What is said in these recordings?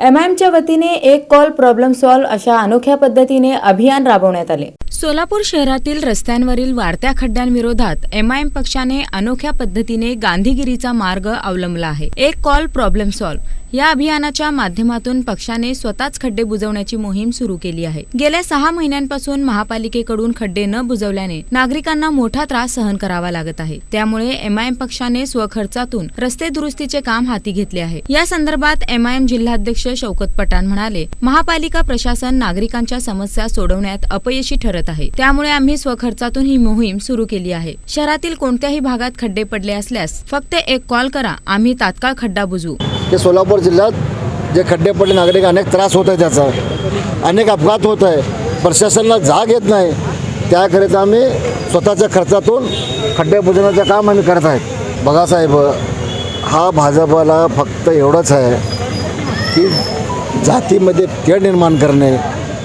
M I एमच्या वतीने एक कॉल प्रॉब्लेम सॉल्व्ह अशा अनोख्या पद्धतीने अभियान राबवण्यात आले. सोलापूर शहरातील रस्त्यांवरील वाढत्या खड्ड्यांविरोधात एम आय एम पक्षाने अनोख्या पद्धतीने गांधीगिरीचा मार्ग अवलंबला आहे. एक कॉल प्रॉब्लेम सॉल्व्ह या अभियानाच्या माध्यमातून पक्षाने स्वतःच खड्डे बुजवण्याची मोहीम सुरू केली आहे. गेल्या सहा महिन्यांपासून महापालिकेकडून खड्डे न बुजवल्याने नागरिकांना मोठा त्रास सहन करावा लागत आहे. त्यामुळे एमआयएम पक्षाने स्वखर्चातून रस्ते दुरुस्तीचे काम हाती घेतले आहे. या संदर्भात एम आय एम जिल्हाध्यक्ष शौकत पठाण म्हणाले महापालिका प्रशासन नागरिकांच्या समस्या सोडवण्यात अपयशी ठरत आहे. त्यामुळे आम्ही स्वखर्चातून ही मोहीम सुरू केली आहे. शहरातील कोणत्याही भागात खड्डे पडले असल्यास फक्त एक कॉल करा आम्ही तात्काळ खड्डा बुजू की सोलापूर जिल्ह्यात जे खड्डे पडले नागरिक अनेक त्रास होत आहे त्याचा अनेक अपघात होत आहे प्रशासनाला जाग येत नाही. त्याकरिता आम्ही स्वतःच्या खर्चातून खड्डे बुजवण्याचं काम आम्ही करत आहेत. बघा साहेब हा भाजपाला फक्त एवढंच आहे की जातीमध्ये तेढ निर्माण करणे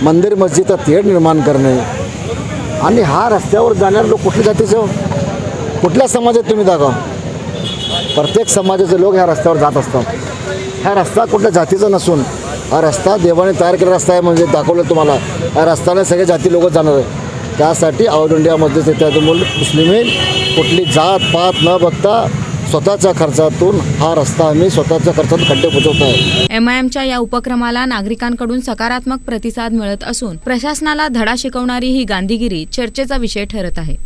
मंदिर मस्जिदचा तेढ निर्माण करणे. आणि हा रस्त्यावर जाणारे लोक कुठल्या जातीचे हो? कुठल्या समाजात तुम्ही दाखवा? प्रत्येक समाजाचे लोक ह्या रस्त्यावर जात असतात. हा रस्ता कुठल्या जातीचा नसून हा रस्ता देवाने तयार केलेला रस्ता आहे म्हणजे दाखवलं तुम्हाला. या रस्त्याने सगळे जाती लोक जाणार आहे त्यासाठी ऑल इंडियामध्ये त्याच्यामुळे मुस्लिमी कुठली जात पात न बघता स्वतःच्या खर्चातून हा रस्ता आम्ही स्वतःच्या खर्चातून खड्डे बुजवत आहे. एम आय एमच्या या उपक्रमाला नागरिकांकडून सकारात्मक प्रतिसाद मिळत असून प्रशासनाला धडा शिकवणारी ही गांधीगिरी चर्चेचा विषय ठरत आहे.